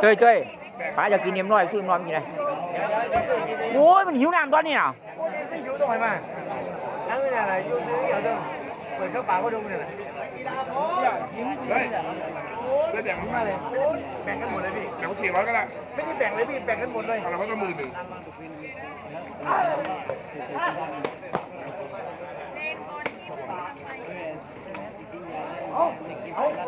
เจ้ยเจ้ยป้าอยากกินเนียมน้อยซื้อน้อยกินเลยโอ้ยมันหิวน้ำตอนนี้น่ะไม่หิวตรงไหนมาทั้งนี้อะไรอยู่ซื้อเอาตรงเปิดเข้าปากก็ดูมันเลยเฮ้ยได้แบ่งมาเลยแบ่งกันหมดเลยพี่แบ่งสี่ร้อยก็ได้ไม่ได้แบ่งเลยพี่แบ่งกันหมดเลยเอาละเขาก็หมื่นหนึ่งเอาล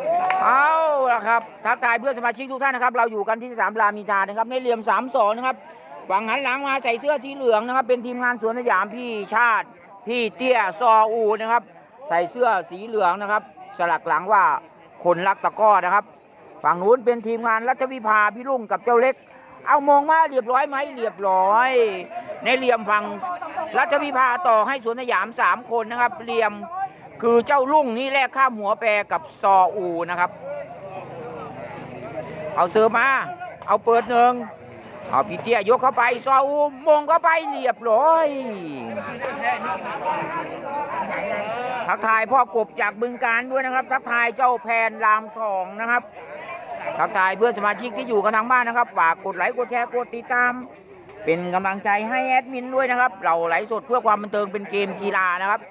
ะ ครับทักทายเพื่อนสมาชิกทุกท่านนะครับ เราอยู่กันที่สนามรามอินทรานะครับในเหลี่ยมสามสองนะครับฝั่งหันหลังมาใส่เสื้อสีเหลืองนะครับ เป็นทีมงานสวนสยามพี่ชาติ พี่เตี้ยซออูนะครับ ใส่เสื้อสีเหลืองนะครับ สลักหลังว่าคนรักตะก้อนะครับ ฝั่งนู้นเป็นทีมงานรัชวิภาพี่รุ่งกับเจ้าเล็ก เอามองมาเรียบร้อยไหมเรียบร้อย ในเหลี่ยมฝั่งรัชวิภาต่อให้สวนสยามสามคนนะครับเหลี่ยมคือเจ้าลุ่งนี่แลกข้ามหัวแปรกับซออูนะครับ เอาเสือมา เอาเปิดหนึ่งเอาพี่เตี้ยยกเข้าไปซออูมงเข้าไปเรียบร้อย ทักทายพ่อกบจากบึงการด้วยนะครับ ทักทายเจ้าแพนรามสองนะครับ ทักทายเพื่อนสมาชิกที่อยู่กันทางบ้านนะครับ ฝากกดไลค์กดแชร์กดติดตาม เป็นกำลังใจให้แอดมินด้วยนะครับ เราไลฟ์สดเพื่อความบันเทิงเป็นเกมกีฬานะครับ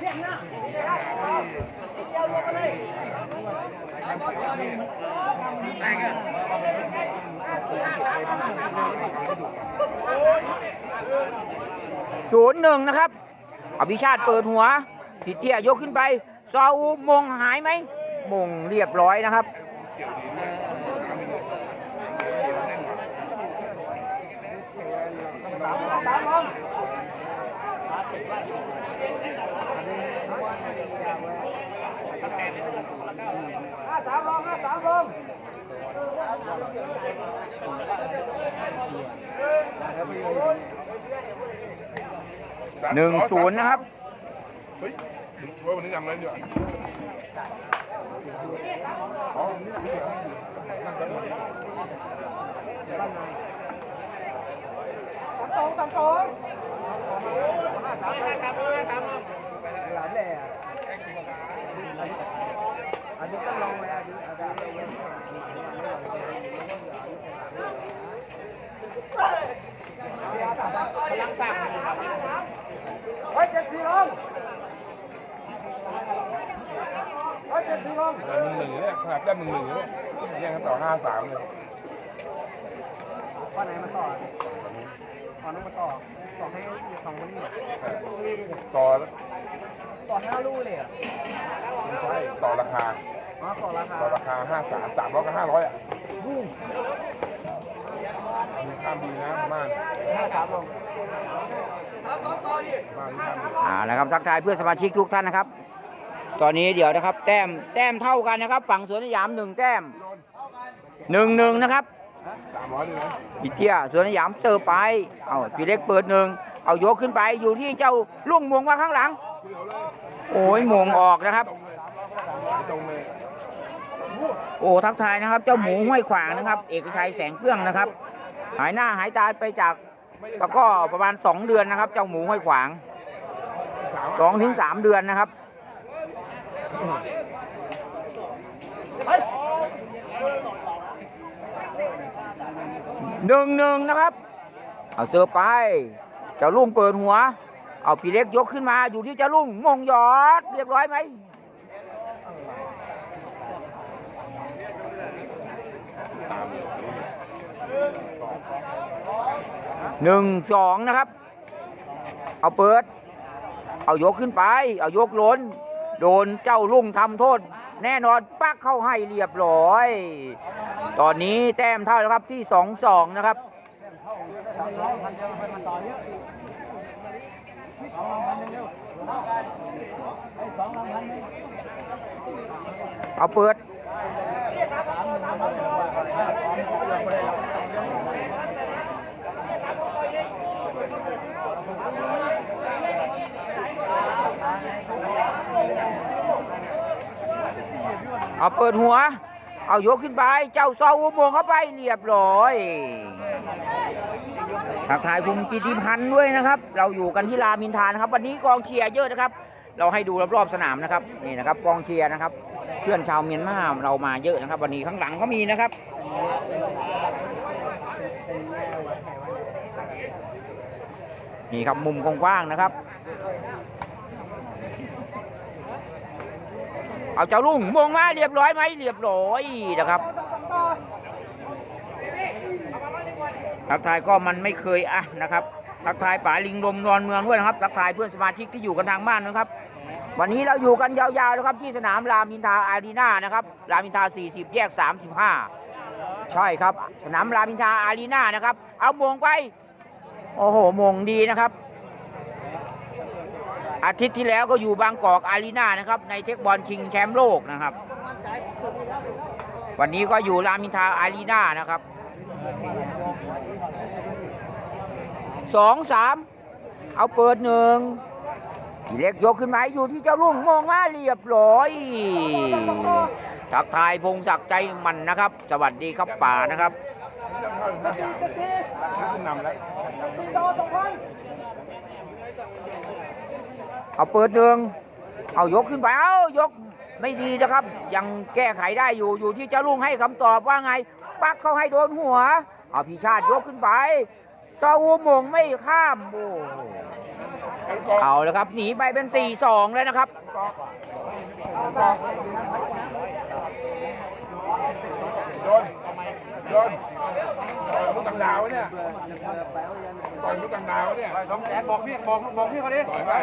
ศูนย์หนึ่งนะครับอภิชาติเปิดหัวผิดเตี้ยยกขึ้นไปซออูมงหายไหม มงเรียบร้อยนะครับ หนึ่งศูนย์นะครับเฮ้ยวันนี้ยังเล่นอยู่อ๋อนี่เหรอหลานแหล่อันนี้ต้องลองเลยอันนี้อาจารย์พลังสั่ง เฮ้ยเจ็ดสี่ลงเฮ้ยเจ็ดสี่ลงแต่มึงหนึ่งเนี่ยขนาดได้มึงหนึ่งเนี่ยแย่งกันต่อห้าสามเลยข้อไหนมาต่อตอนนั้นมาต่อต่อให้สองคนนี้ต่อแล้ว ต่อให้เรารู้เลยอะไม่ใช่ต่อราคา อ๋อต่อราคาต่อราคาห้าสามสามร้อยกับห้าร้อยอะมีข้ามดีนะม่านห้าสามลงม่านข้ามดีอ่านะครับทักทายเพื่อนสมาชิกทุกท่านนะครับ ตอนนี้เดี๋ยวนะครับ แต้มแต้มเท่ากันนะครับ ฝั่งสวนสยามหนึ่งแต้มหนึ่งหนึ่งนะครับสามร้ อีเตี้ยสวนสยามเสิร์ไป เอาพี่เล็กเปิดหนึ่ง เอายกขึ้นไปอยู่ที่เจ้าลุงมวงมาข้างหลัง โอ้ยมวงออกนะครับ โอ้ทักทายนะครับ เจ้าหมูห้วยขวางนะครับ เอกชัยแสงเครื่องนะครับ หายหน้าหายตาไปจากตะก้อประมาณสองเดือนนะครับ เจ้าหมูห้วยขวางสองถึงสามเดือนนะครับ หนึ่งหนึ่งนะครับ เอาเสือไป เจ้าลุงเปิดหัว เอาพี่เล็กยกขึ้นมาอยู่ที่เจ้าลุงมงหยอด เรียบร้อยไหมตามหนึ่งสองนะครับ เอาเปิด เอายกขึ้นไป เอายกล้น โดนเจ้าลุงทำโทษ แน่นอนปักเข้าให้เรียบร้อย ตอนนี้แต้มเท่าแล้วครับที่สองสองนะครับเอาเปิดเอาเปิดหัว เอายกขึ้นไป เจ้าซออุโมงเข้าไปเรียบร้อยทักทายคุณกิติพันธ์ด้วยนะครับ เราอยู่กันที่รามินทานะครับ วันนี้กองเชียร์เยอะนะครับ เราให้ดูรอบๆสนามนะครับนี่นะครับกองเชียร์นะครับ เพื่อนชาวเมียนมาเรามาเยอะนะครับ วันนี้ข้างหลังเขามีนะครับนี่ครับมุมกว้างๆนะครับ เอาเจ้าลุงมงมาเรียบร้อยไหมเรียบร้อยนะครับทักทายก็มันไม่เคยอะนะครับทักทายป๋าลิงลมนอนเมืองด้วยนะครับทักทายเพื่อนสมาชิกที่อยู่กันทางบ้านนะครับ วันนี้เราอยู่กันยาวๆนะครับ ที่สนามรามอินทาอารีนานะครับรามอินทา 40 แยก 35 ใช่ครับ สนามรามอินทาอารีนานะครับ เอามงไป โอ้โหมงดีนะครับ อาทิตย์ที่แล้วก็อยู่บางกอกอารีนานะครับในเทคบอลชิงแชมป์โลกนะครับ วันนี้ก็อยู่รามอินทราอารีนานะครับสองสามเอาเปิดหนึ่งทีเล็กยกขึ้นมาอยู่ที่เจ้าลุงมองมาเรียบร้อยทักทายพงศักดิ์ใจมันนะครับ สวัสดีครับป่านะครับ นำแล้วเอาเปิดหนึ่งเอายกขึ้นไปเอายกไม่ดีนะครับ ยังแก้ไขได้อยู่อยู่ที่เจ้าลุงให้คำตอบว่าไง ปักเขาให้โดนหัว เอาพิชาติยกขึ้นไปเจ้าอูมงไม่ข้ามโอ้เอาแล้วครับหนีไปเป็นสี่สองแล้วนะครับโดน โดนต่อยลูกต่างดาวเนี่ยต่อยลูกต่างดาวเนี่ยสองแสนบอกพี่บอกบอกพี่เขาดิต่อยอะไร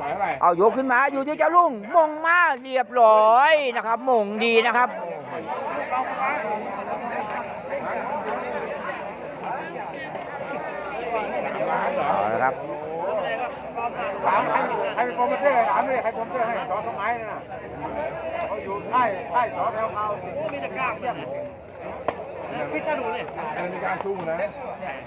ต่อยอะไรเอายกขึ้นมาอยู่ที่เจ้าลุงมงมาเรียบร้อยนะครับมงดีนะครับร้านเหรอเอาละครับถามใครใครเป็นโปรโมเตอร์ถามเลยใครโปรโมเตอร์ให้สอสมัยน่ะเขาอยู่ใต้ใต้สอแถวเขามีแต่กล้าเยี่ยม พี่ตาดูเลยอันนี้การสู้นะ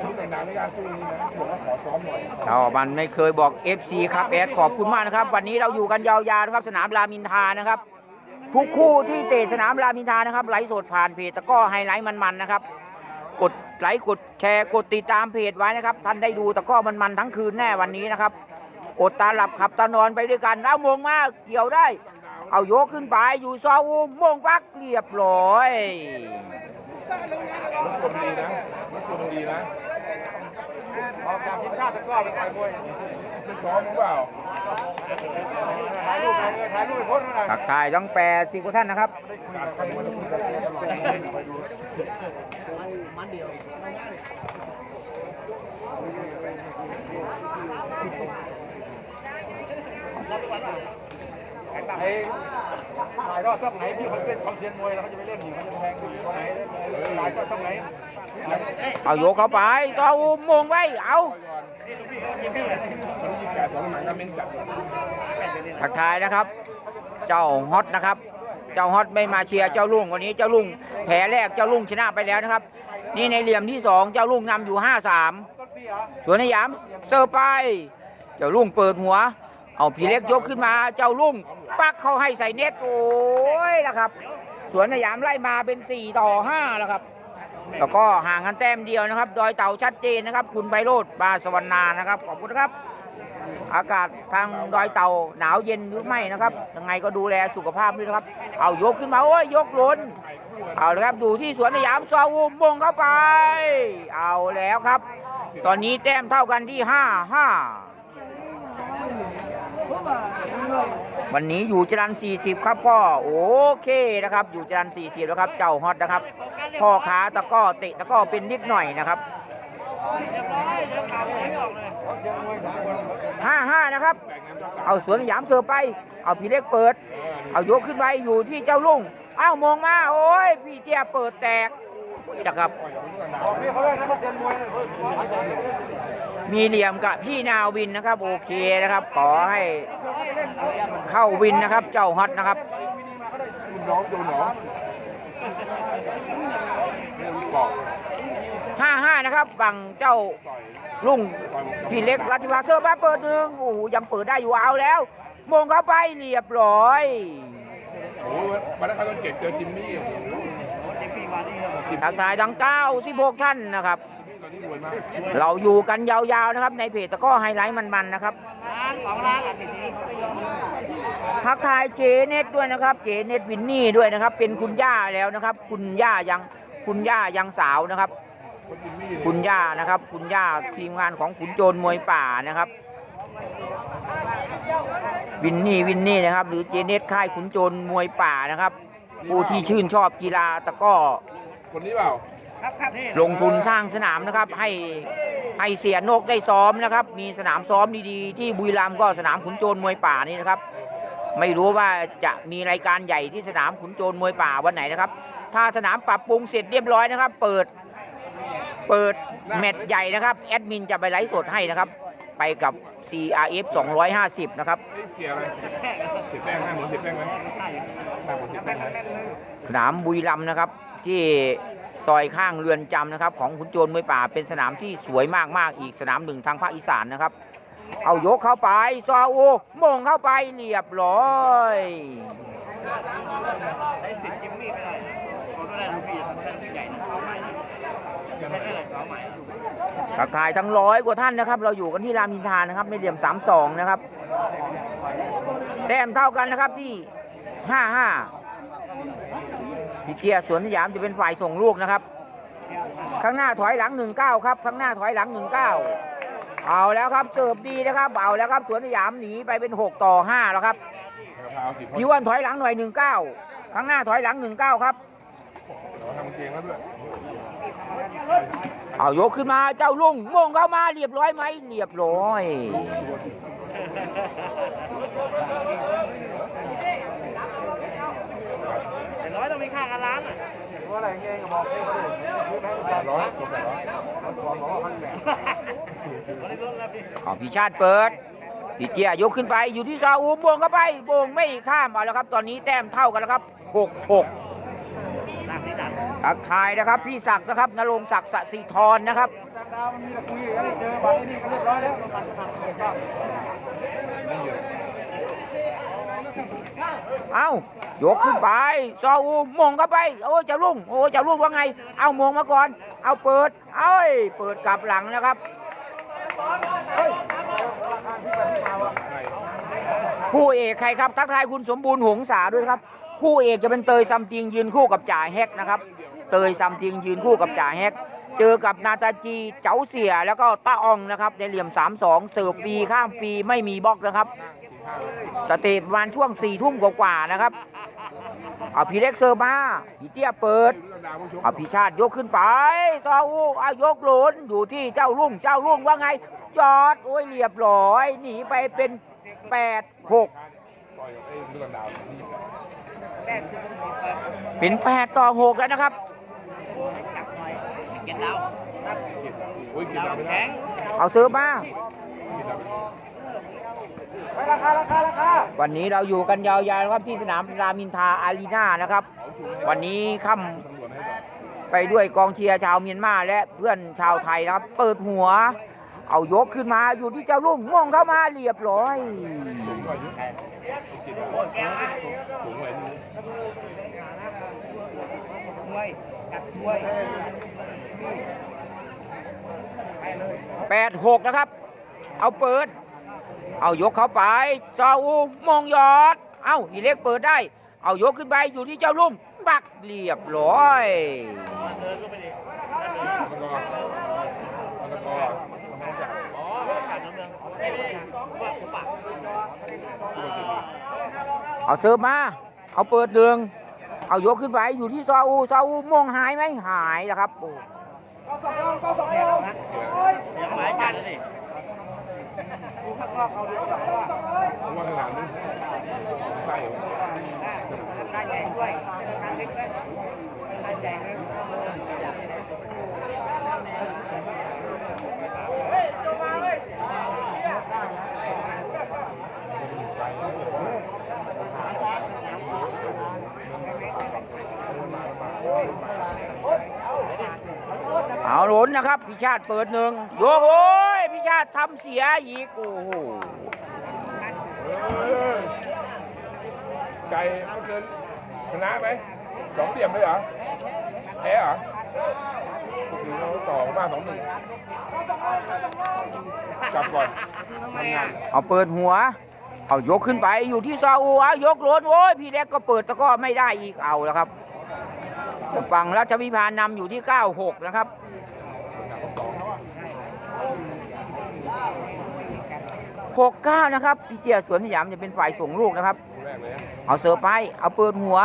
ลูกต่างดาวในการสู้นี่นะบอกว่าขอซ้อมหน่อยเรามันไม่เคยบอก FC ครับแอดขอบคุณมากนะครับ วันนี้เราอยู่กันยาวๆนะครับ สนามรามินทานะครับ ทุกคู่ที่เตะสนามรามินทานะครับไลฟ์สดผ่านเพจตะกร้อไฮไลท์มันๆนะครับ กดไลค์กดแชร์กดติดตามเพจไว้นะครับ ท่านได้ดูตะกร้อมันๆทั้งคืนแน่วันนี้นะครับอดตาหลับขับตานอนไปด้วยกันเอามงมาเกี่ยวได้ เอายกขึ้นไปอยู่ซอวูมงปักเรียบร้อย รถตัวมันดีนะรถตัวมันดีนะออกจากทีมชาติตะกร้อไปต่อยมวยไม่ซ้อมหรือเปล่าถ่ายรูปไปเลยถ่ายรูปไปโพสต์หน่อยทักทายทั้งแปดสิบกว่าท่านนะครับ ไอ้ถ่ายรอดช่องไหนพี่เขาเป็นของเซียนมวยแล้วเขาจะไปเล่นอยู่เขาจะแทงดูช่องไหนถ่ายก็ช่องไหนเอาโยกเข้าไปซอวูมงไว้เอาทักทายนะครับ เจ้าฮอตนะครับ เจ้าฮอตไม่มาเชียร์เจ้าลุงวันนี้เจ้าลุงแผลแรกเจ้าลุงชนะไปแล้วนะครับ นี่ในเหลี่ยมที่สองเจ้าลุงนำอยู่ห้าสามส่วนในยามเซอร์ไป เจ้าลุงเปิดหัว เอาพี่เล็กยกขึ้นมาเจ้าลุงปักเข้าให้ใส่เน็ตโอ้ยนะครับ สวนสยามไล่มาเป็น 4 ต่อ5แล้วครับแล้วก็ห่างกันแต้มเดียวนะครับ ดอยเต่าชัดเจนนะครับ คุณไพโรธบาสวรรณานะครับ ขอบคุณครับ อากาศทางดอยเต่าหนาวเย็นหรือไม่นะครับ ยังไงก็ดูแลสุขภาพด้วยนะครับ เอายกขึ้นมาโอ้ยยกล้น เอาเลยครับดูที่สวนสยามซอวูมมงเข้าไป เอาแล้วครับ ตอนนี้แต้มเท่ากันที่ห้าห้า วันนี้อยู่จรัน40 ครับพ่อโอเคนะครับ อยู่จรัน40แล้วครับ เจ้าฮอตนะครับ พ่อขาตะก้อเตะตะก้อเป็นนิดหน่อยนะครับ55นะครับ เอาสวนสยามเสิร์ฟไป เอาพี่เล็กเปิด เอายกขึ้นไปอยู่ที่เจ้าลุงเอ้ามองมาโอ้ยพี่เจียเปิดแตกนะครับ บอกพี่เขาด้วยนะเขาเซียนมวยเลยมีเหลี่ยมกับพี่นาวินนะครับ โอเคนะครับ ขอให้เข้าวินนะครับ เจ้าฮอตนะครับคุณน้องโดนหนอเนี่ยบอก55นะครับฝั่งเจ้าต่อยลุงต่อยพี่เล็กรัติวาเซอร์มาเปิดหนึ่งโอ้โหยังเปิดได้อยู่เอาแล้วมงเข้าไปเรียบร้อยโอ้โหวันนั้นเขาต้องเก็บเจอจิมมี่โอ้โหทางทายทั้ง96ท่านนะครับ ตอนนี้รวยมากเราอยู่กันยาวๆนะครับ ในเพจตะกร้อไฮไลท์มันๆนะครับสองล้านอะทีนี้ทักทายเจเน็ตด้วยนะครับเจเน็ตวินนี่ด้วยนะครับ เป็นคุณย่าแล้วนะครับ คุณย่ายังคุณย่ายังสาวนะครับคนกินมี่เลยคุณย่านะครับ คุณย่าทีมงานของขุนโจรมวยป่านะครับ วินนี่วินนี่นะครับ หรือเจเน็ตค่ายขุนโจรมวยป่านะครับผู้ที่ชื่นชอบกีฬาตะกร้อคนนี้เปล่าครับครับนี่ ลงทุนสร้างสนามนะครับ ให้ให้เสียนกได้ซ้อมนะครับ มีสนามซ้อมดีๆ ที่บุรีรัมย์ก็สนามขุนโจรมวยป่านี่นะครับ ไม่รู้ว่าจะมีรายการใหญ่ที่สนามขุนโจรมวยป่าวันไหนนะครับ ถ้าสนามปรับปรุงเสร็จเรียบร้อยนะครับ เปิด เปิดแมตช์ใหญ่นะครับแอดมินจะไปไลฟ์สดให้นะครับ ไปกับ CRF 250 นะครับไอ้เสียอะไรเสียแป้งหน้าเหมือนเสียแป้งไหมหน้าเหมือนเสียแป้งไหมสนามบุรีรัมย์นะครับ ที่ ซอยข้างเรือนจำนะครับ ของขุนโจรมวยป่าเป็นสนามที่สวยมากๆอีกสนามหนึ่งทางภาคอีสานนะครับ เอายกเข้าไปซอโอโมงเข้าไปเรียบร้อยได้สิทธิ์จิมมี่ไปหน่อยเขาก็ได้ลูกพี่ได้ลูกใหญ่นะเขาใหม่ไม่ได้อะเขาใหม่ทักทายทั้งร้อยกว่าท่านนะครับ เราอยู่กันที่รามอินทานะครับในเหลี่ยม32นะครับแต้มเท่ากันนะครับที่55 พี่เกียร์สวนสยามจะเป็นฝ่ายส่งลูกนะครับ ข้างหน้าถอยหลัง19ครับ ข้างหน้าถอยหลัง19เอาแล้วครับเสิร์ฟดีนะครับเอาแล้วครับสวนสยามหนีไปเป็น6ต่อ5แล้วครับพี่วันถอยหลังหน่อย19ข้างหน้าถอยหลัง19ครับเราทำเกงแล้วด้วยเอายกขึ้นมาเจ้าลุงมงเข้ามาเรียบร้อยไหมเรียบร้อย แต่น้ อยต้องมีค่ากันล้านอะว่าอะไรเงี้ยบอกพี่เขาดิแปดร้อยแปดร้อยขาบอกว่าพันแปดไม่ได้ลดแล้วพี่เอาพี่ชาติเปิดพี่เจียยกขึ้นไปอยู่ที่ซาอูโบงเข้าไปโบงไม่ข้ามเอาแล้วครับ ตอนนี้แต้มเท่ากันแล้วครับหกหกหนักที่หนักทายนะครับ พี่ศักดิ์นะครับนรงศักดิ์สศิธรนะครับดาวมันมีต่คุยอะไรเจอบัตรนี่ก็เรียบร้อยแล้วบัตรหนัก เอายกขึ้นไปซออูมงเข้าไป โอ้เจ้าลุง โอ้เจ้าลุงว่าไง เอามงมาก่อน เอาเปิด เอ้ย เปิดกลับหลังนะครับคู่เอกใครครับ ทักทายคุณสมบูรณ์หงษาด้วยครับ คู่เอกจะเป็นเตยซัมติงยืนคู่กับจ่าแฮกนะครับ เตยซัมติงยืนคู่กับจ่าแฮก เจอกับนาตาจีเจ้าเสียแล้วก็ต้าอองนะครับ ในเหลี่ยม 3-2 เสิร์ฟฟรีข้ามฟรีไม่มีบล็อกนะครับ สเตปประมาณช่วง4ี่ทุ่มกว่าๆนะครับ เอาพี่เล็กเซอร์มาพี่เตี้ยเปิด เอาพี่ชาติยกขึ้นไปซออูเอายกหลุนอยู่ที่เจ้ารุ่งเจ้ารุ่งว่าไง จอด โอ้ยเรียบร้อย หนีไปเป็นแปดหกต่อยไอ้ลูกดาวนี่เป็นแปดต่อหกแล้วนะครับเก็ตดาวโอ้ยกินดาวดาวไม่ได้แข็งเอาเซิร์ฟมากินดาวไป ราคาราคาราคาวันนี้เราอยู่กันยาวๆครับที่สนามรามินทาอารีนานะครับ วันนี้ค่ำไปด้วยกองเชียร์ชาวเมียนมาและเพื่อนชาวไทยนะครับ เปิดหัว เอายกขึ้นมาอยู่ที่เจ้ารุ่งม่งเข้ามาเรียบร้อยแปดหกนะครับ เอาเปิด เอายกเข้าไปจออูมงยอด เอาอีเล็กเปิดได้ เอายกขึ้นไปอยู่ที่เจ้าลุ่มปักเรียบร้อยเดินก็ไปดิมันก็มันก็มันต้องจ่ายอ๋อกัดน้ำเสิร์ฟมา เอาเปิดเดือง เอายกขึ้นไปอยู่ที่ซออูซออูมงหายไหมหายแล้วครับโอ้ยังหมายจัดเลย เพราะว่าขนาดนี้ใช่ได้ใหญ่ด้วยการเล็กด้วยได้ใหญ่เลยเอาหลุนนะครับ พิชาติเปิดหนึ่งโยกโอ้ ยพิชาติทำเสียอีกโอ้โหไก่มันเกินชนะไหมสองเหลี่ยมเลยเหรอแพ้เหรอคือเราต่อมาสองหนึ่งกลับก่อนเอาเปิดหัว เอายกขึ้นไปอยู่ที่ซาอูเอายกโลนโอ้ยพี่เล็กก็เปิดตะกร้อไม่ได้อีกเอาแล้วครับฝั่งราชวิพานำอยู่ที่ 96 นะครับ 69 นะครับพี่เจียสวนสยามจะเป็นฝ่ายส่งลูกนะครับแรกเลยนะเอาเสือไป เอาเปิดหัว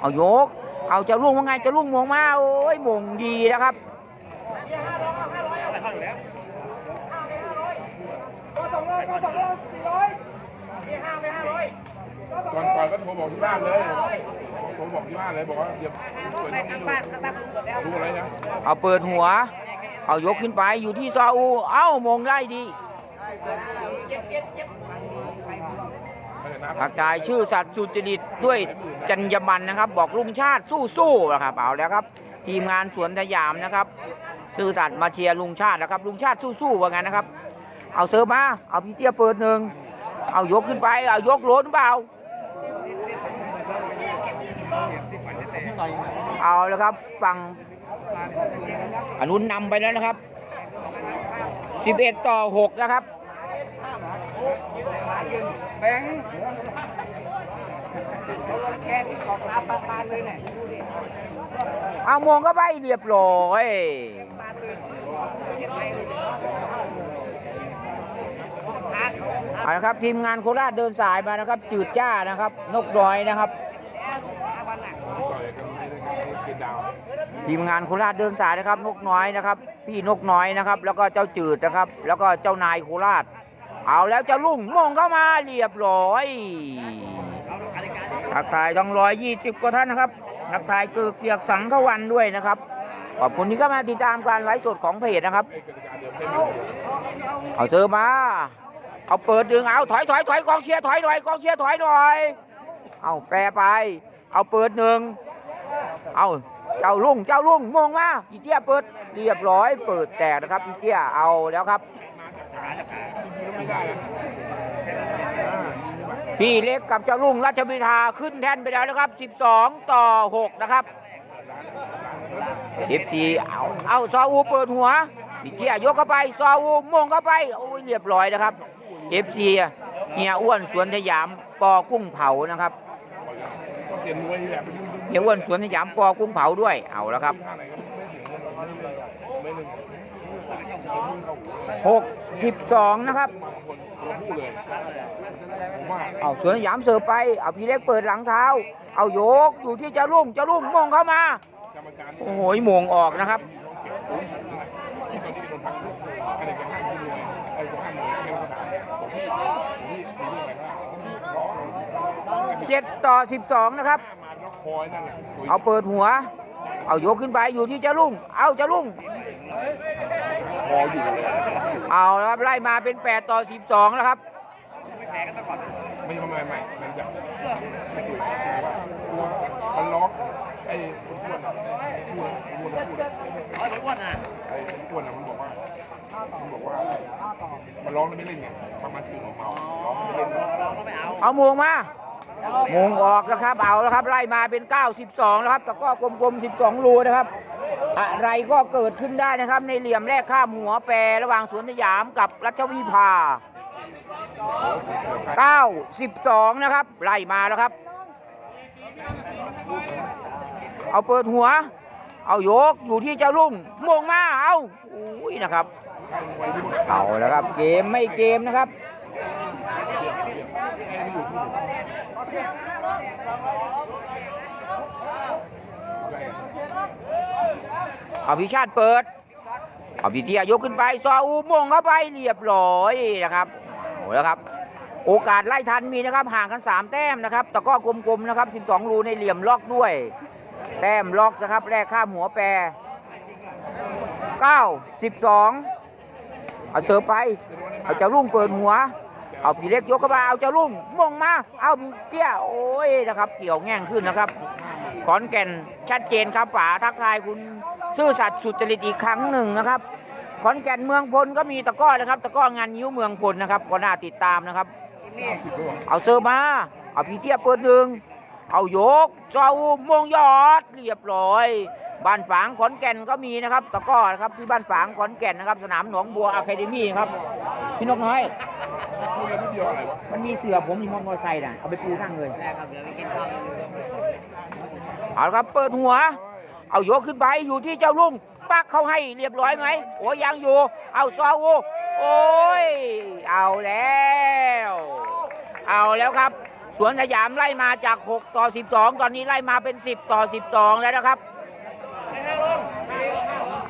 เอายก เอาจะลุ่งว่าไงจะลุ่งมงมาโอ้ยมงดีนะครับก่อนก่อนก็โทรบอกที่บ้านเลยโทรบอกที่บ้านเลยบอกว่าเดี๋ยวเปิดห้องนี้ดูอะไรนะเอาเปิดหัว เอายกขึ้นไปอยู่ที่ซาอู เอ้ามงได้ดี ไม่ได้นับทักทายชื่อสัตว์สุจริตด้วยจรรยาบรรณนะครับ บอกลุงชาติสู้ๆนะครับเอาแล้วครับ ทีมงานสวนสยามนะครับซื่อสัตย์มาเชียร์ลุงชาตินะครับลุงชาติสู้ๆว่างั้นนะครับ เอาเซิร์ฟมาเอาพี่เตี้ยเปิดหนึ่งเอายกขึ้นไป เอายกโหลนเปล่าเอาแล้วครับฝั่งอนุนนำไปแล้วนะครับ 11 ต่อ 6 นะครับ แบงค์แค่ที่ขอบตาปานเลยเนี่ยเอามงก็ไปเรียบร้อยเอาละครับทีมงานโคราชเดินสายมานะครับ จืดจ้านะครับ นกน้อยนะครับต่อยกันไม่ได้กันเป็นดาวทีมงานโคราชเดินสายนะครับ นกน้อยนะครับ พี่นกน้อยนะครับ แล้วก็เจ้าจืดนะครับ แล้วก็เจ้านายโคราช เอาแล้วเจ้าลุงมงเข้ามาเรียบร้อยทักทายต้องร้อยยี่สิบกว่าท่านนะครับทักทายเกือเกียกสังขวันด้วยนะครับขอบคุณที่เข้ามาติดตามการไลฟ์สดของเพจนะครับไอ้กติกาเอาเสือมา เอาเปิดดึงเอาถอยถอยถอยกองเชียร์ถอยหน่อยกองเชียร์ถอยหน่อย เอาแปรไป เอาเปิดหนึ่งเอาเจ้าลุงเจ้าลุงมงมาพี่เตี้ยเปิดเรียบร้อย เปิดแตกนะครับพี่เตี้ยเอาแล้วครับ พี่เล็กกับเจ้าลุงรัชบิทาขึ้นแท่นไปแล้วนะครับ 12 ต่อ 6 นะครับเอฟซีเอาเอาซออูเปิดหัวพี่เตี้ยยกเข้าไปซออูมงเข้าไปโอ้ยเรียบร้อยนะครับเอฟซีเฮียอ้วนสวนสยามปอกุ้งเผานะครับเตรียมมวยนี่แหละไปยืนเฮียอ้วนสวนสยามปอกุ้งเผาด้วยเอาแล้วครับ หกสิบสองนะครับ เอาเสือหยามเสือไป เอาพี่เล็กเปิดหลังเท้า เอาโยกอยู่ที่จะลุ่งจะลุ่งมองเข้ามา โอ้โหมงออกนะครับเจ็ดต่อสิบสองนะครับ เอาเปิดหัว เอายกขึ้นไปอยู่ที่จะลุ่ง เอาจะลุ่ง คออยู่เอาแล้วครับไล่มาเป็น 8 ต่อ 12 แล้วครับ ไม่ทำอะไรใหม่มันจะไม่คุยว่าตัวมันล็อกไอ้คนอ้วนพูดพูดพูดไอ้อ้วนอะไอ้อ้วนอะมันบอกว่ามันบอกว่ามันร้องแล้วไม่เล่นไงประมาณตื่นออกเมาร้องไม่เล่นเราก็ไม่เอาเอามงมามงออกแล้วครับ เอาแล้วครับ ไล่มาเป็น 9 12 แล้วครับต่ก็กลมๆ 12รูนะครับ อะไรก็เกิดขึ้นได้นะครับ ในเหลี่ยมแรกข้ามหัวแปรระหว่างสวนสยามกับรัชวิภา9 12 นะครับ ไล่มาแล้วครับ เอาเปิดหัว เอายกอยู่ที่เจ้าลุงมงมาเอาอุ้ยนะครับ เอาแล้วครับ เกมไม่เกมนะครับ เอาพิชาติเปิด เอาพิเทียยกขึ้นไปซออูมงเข้าไปเรียบร้อยนะครับโอ้แล้วครับ โอกาสไล่ทันมีนะครับ ห่างกัน 3 แต้มนะครับต่ก็กลมๆนะครับ 12 รูในเหลี่ยมล็อกด้วย แต้มล็อกนะครับแรกข้ามหัวแปร 9 12 เอาเสิร์ฟไป เอาเจ้าลุ่งเปิดหัว เอาพีเล็กยกเข้ามาเอาเจ้าลุ่งมงมา เอาพีเตี้ยโอ้ยนะครับ เกี่ยวแง่งขึ้นนะครับ ขอนแก่นชัดเจนครับป๋าทักทายคุณ ซื่อสัตย์สุจริตอีกครั้งหนึ่งนะครับ ขอนแก่นเมืองพลก็มีตะก้อนะครับ ตะก้องานยิ้วเมืองพลนะครับก็น่าติดตามนะครับ เอาเซอร์มา เอาพี่เตี้ยเปิดหนึ่งเอายกเจ้ามงยอดเรียบร้อย บ้านฝางขอนแก่นก็มีนะครับ ตะก้อนะครับที่บ้านฝางขอนแก่นนะครับ สนามหนองบัวอะคาเดมี่ครับ พี่นกน้อย มันมีเสือผมมีมอเตอร์ไซค์น่ะเอาไปปูนั่งเลยเอาครับเปิดหัว เอาโยกขึ้นไปอยู่ที่เจ้าลุงปักเขาให้เรียบร้อยไหมโอ้ยยังอยู่ เอาซอวูโอ้ย เอาแล้ว เอาแล้วครับ สวนสยามไล่มาจาก 6 ต่อ 12 ตอนนี้ไล่มาเป็น 10 ต่อ 12 แล้วนะครับ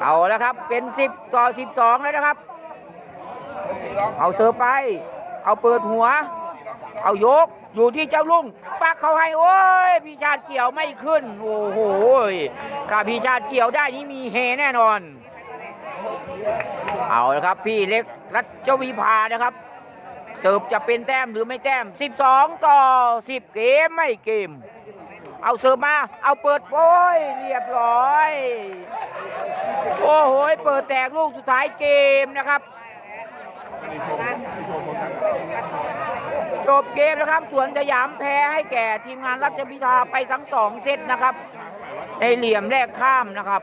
เอาแล้วครับ เป็น 10 ต่อ 12 แล้วนะครับ เอาเสิร์ฟไป เอาเปิดหัว เอายกอยู่ที่เจ้าลุงปักเขาให้โอ้ยพี่ชาติเกี่ยวไม่ขึ้น โอ้โหถ้าพี่ชาติเกี่ยวได้นี่มีเฮแน่นอน เอาละครับ พี่เล็กรัชวิภานะครับเสิร์ฟจะเป็นแต้มหรือไม่แต้ม 12 ต่อ 10 เกมไม่เกม เอาเสิร์ฟมา เอาเปิดโอ้ยเรียบร้อย โอ้โหเปิดแตกลูกสุดท้ายเกมนะครับ จบเกมนะครับ สวนสยามแพ้ให้แก่ทีมงานรัชพิธาไปทั้งสองเซตนะครับ ในเหลี่ยมแรกข้ามนะครับ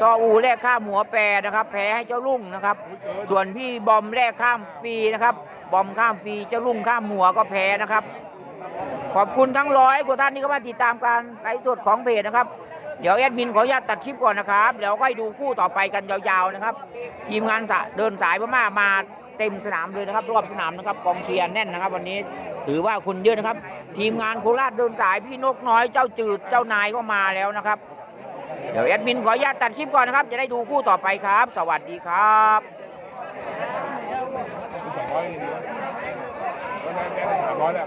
ซออูแรกข้ามหัวแปรนะครับ แพ้ให้เจ้าลุ่งนะครับ ส่วนพี่บอมแรกข้ามฟรีนะครับ บอมข้ามฟรีเจ้าลุ่งข้ามหัวก็แพ้นะครับ ขอบคุณทั้งร้อยกว่าท่านที่เข้ามาติดตามการไลฟ์สดของเพจนะครับเดี๋ยวแอดมินขออนุญาตตัดคลิปก่อนนะครับ เดี๋ยวค่อยดูคู่ต่อไปกันยาวๆนะครับ ทีมงานเดินสายพม่ามา เต็มสนามเลยนะครับ รอบสนามนะครับกองเชียร์แน่นนะครับ วันนี้ถือว่าคนเยอะนะครับ ทีมงานโคราชเดินสายพี่นกน้อยเจ้าจืดเจ้านายก็มาแล้วนะครับ เดี๋ยวแอดมินขออนุญาตตัดคลิปก่อนนะครับ จะได้ดูคู่ต่อไปครับ สวัสดีครับสองร้อยนี่ดีแล้วแค่สามร้อยแล้ว